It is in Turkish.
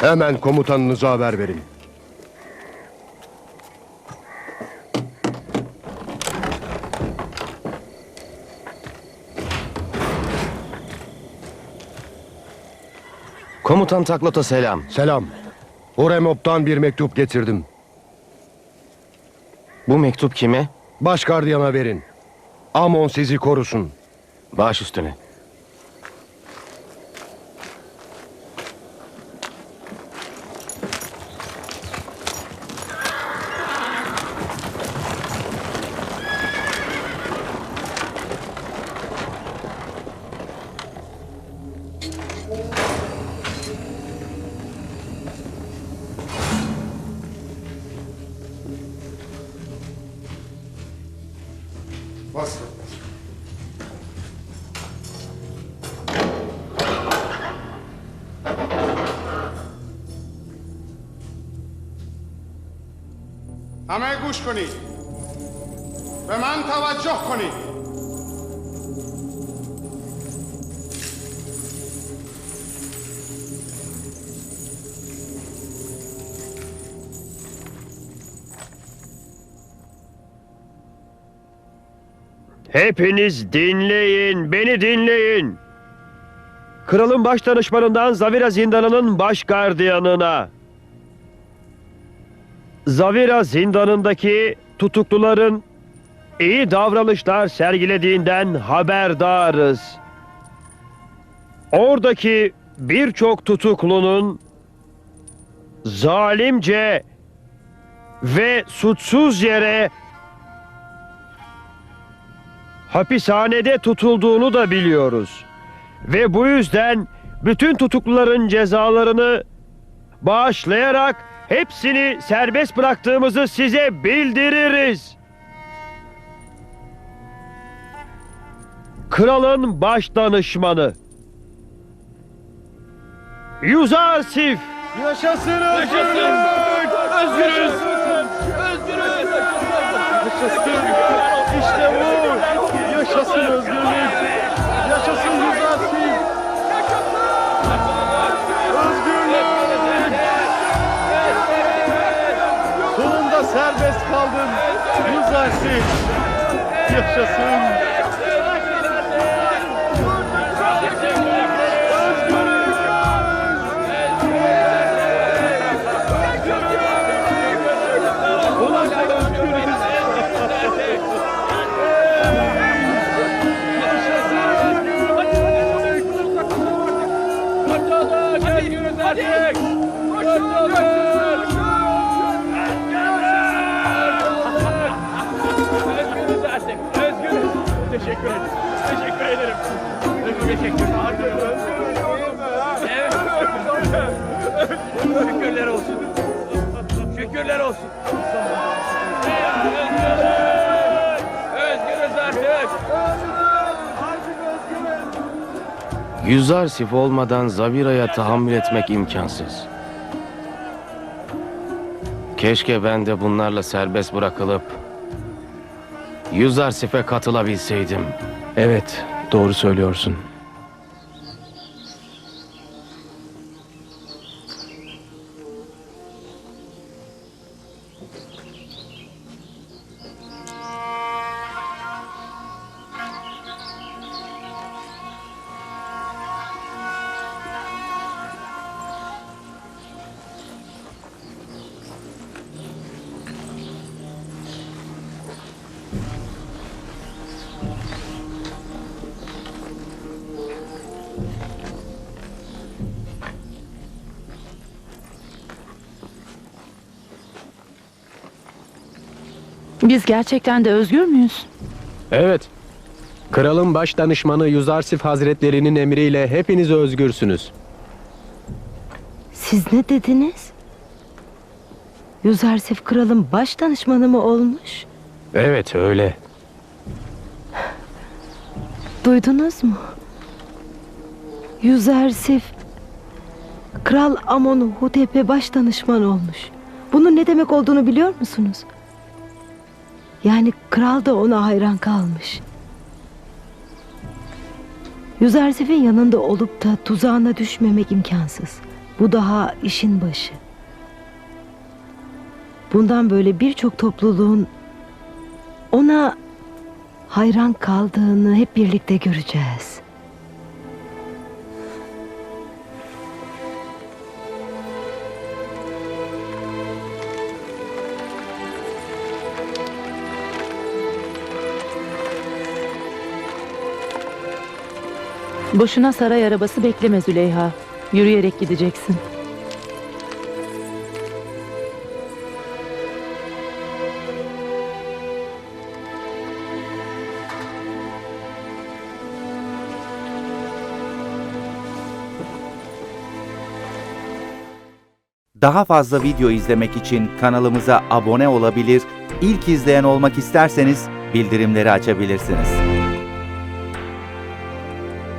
Hemen komutanınıza haber verin. Komutan Taklot'a selam. Selam. Huremop'tan bir mektup getirdim. Bu mektup kime? Baş gardiyana verin. Amon sizi korusun. Baş üstüne. همه گوش کنید به من توجه کنید Hepiniz dinleyin, beni dinleyin. Kralın baş danışmanından Zavira zindanının baş gardiyanına. Zavira zindanındaki tutukluların iyi davranışlar sergilediğinden haberdarız. Oradaki birçok tutuklunun zalimce ve suçsuz yere hapishanede tutulduğunu da biliyoruz. Ve bu yüzden bütün tutukluların cezalarını bağışlayarak hepsini serbest bıraktığımızı size bildiririz. Kralın baş danışmanı Yuzarsif Yaşasın özgürlük! Özgürüz! Özgürüz! Yaşasın! İşte bu! Yaşasın özgürlük! Yaşasın Yuzarsif! Yaşasın! Teşekkür olsun. Artık. Yüzarsif olmadan Zavira'ya tahammül etmek imkansız. Keşke ben de bunlarla serbest bırakılıp Yüzarsif'e katılabilseydim. Evet, doğru söylüyorsun. Biz gerçekten de özgür müyüz? Evet. Kralın baş danışmanı Yuzarsif Hazretlerinin emriyle hepiniz özgürsünüz. Siz ne dediniz? Yüzersif kralın baş danışmanı mı olmuş? Evet, öyle. Duydunuz mu? Yüzersif Kral Amon Hutep'e baş danışman olmuş. Bunun ne demek olduğunu biliyor musunuz? Yani kral da ona hayran kalmış. Yüzersif'in yanında olup da tuzağına düşmemek imkansız. Bu daha işin başı. Bundan böyle birçok topluluğun ona hayran kaldığını hep birlikte göreceğiz. Boşuna saray arabası bekleme Züleyha. Yürüyerek gideceksin. Daha fazla video izlemek için kanalımıza abone olabilir, ilk izleyen olmak isterseniz bildirimleri açabilirsiniz.